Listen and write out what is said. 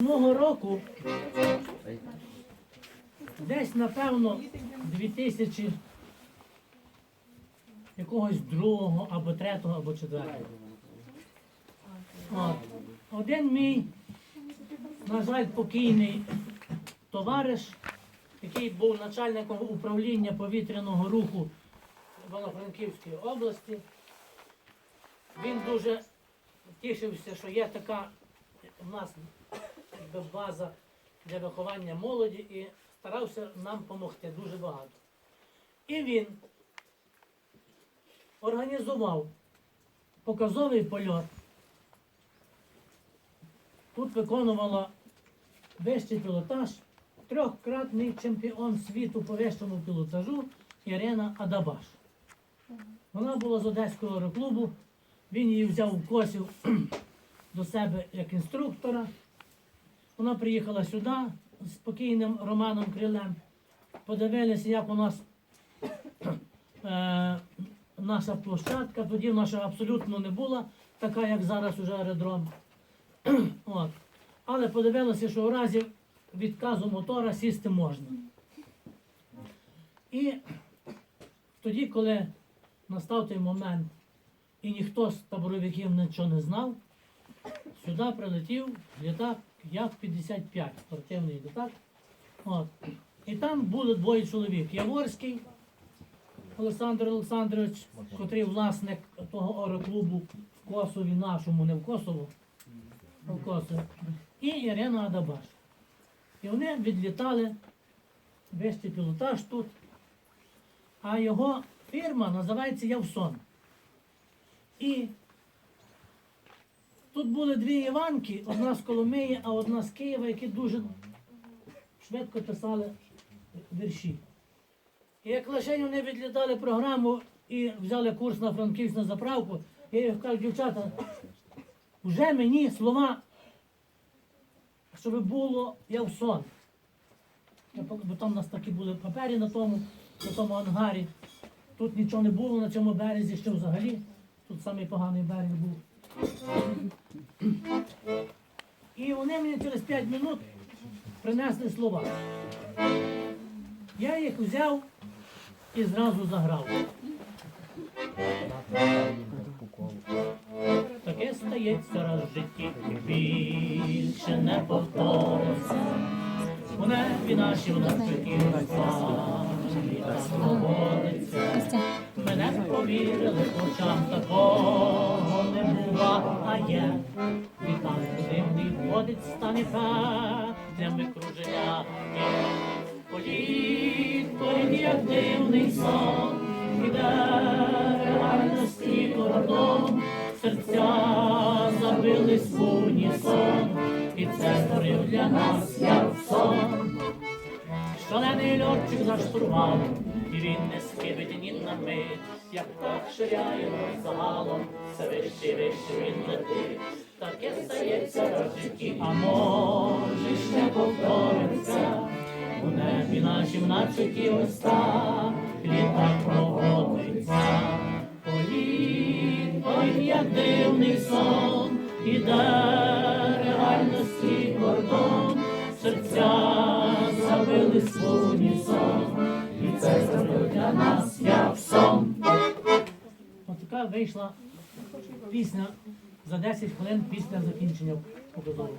Мого року десь, напевно, 2000 якогось другого, або третього, або четвертого. От. Один мій, на жаль, покійний товариш, який був начальником управління повітряного руху Івано-Франківської області, він дуже тішився, що є така в нас якби база для виховання молоді і старався нам допомогти дуже багато. І він організував показовий польот. Тут виконувала вищий пілотаж, трьохкратний чемпіон світу по вищому пілотажу Ірина Адабаш. Вона була з Одеського аероклубу, він її взяв в косів до себе як інструктора. Вона приїхала сюди з спокійним Романом Крилем. Подивилися, як у нас е, наша площадка. Тоді наша абсолютно не була така, як зараз уже аеродром. От. Але подивилися, що в разі відказу мотора сісти можна. І тоді, коли настав той момент, і ніхто з таборовиків нічого не знав, сюди прилетів літак Як-55, спортивний літак. От. І там були двоє чоловік. Яворський Олександр Олександрович, котрий власник того аероклубу в Косові нашому, не в Косово, а в Косово. І Ірина Адабаш. І вони відлітали вищий пілотаж тут. А його фірма називається Явсон. І тут були дві Іванки, одна з Коломиї, а одна з Києва, які дуже швидко писали вірші. І як лише вони відлітали програму і взяли курс на Франківськ на заправку, я їм кажу, дівчата, вже мені слова, щоб було. Я пом- Бо там у нас такі були папері на тому, на тому ангарі. Тут нічого не було на цьому березі, ще взагалі. Тут самий поганий берег був. Вони мені через 5 минут принесли слова. Я їх взяв і зразу заграв. Таке стається раз в житті, і більше не повториться. У небі наші в нас такі самі та свободиться. Мене повірили, очам такого не буває. Вітан дивний входить, стане петлями кружеля. Політ, політ, як дивний сон, іде реальності кордон, серця забились в унісон, і це створив для нас як сон. Шалений льотчик за штурвалом, і він не схибить ні на мить, як так ширяє загалом, все вище, вище він летить. Таке стається в житті, а може ще повториться. У небі нашім наче ось так, літак проводиться. Політ, ой, як дивний сон, іде реальності кордон, серця забили в Така вийшла пісня за 10 хвилин після закінчення показового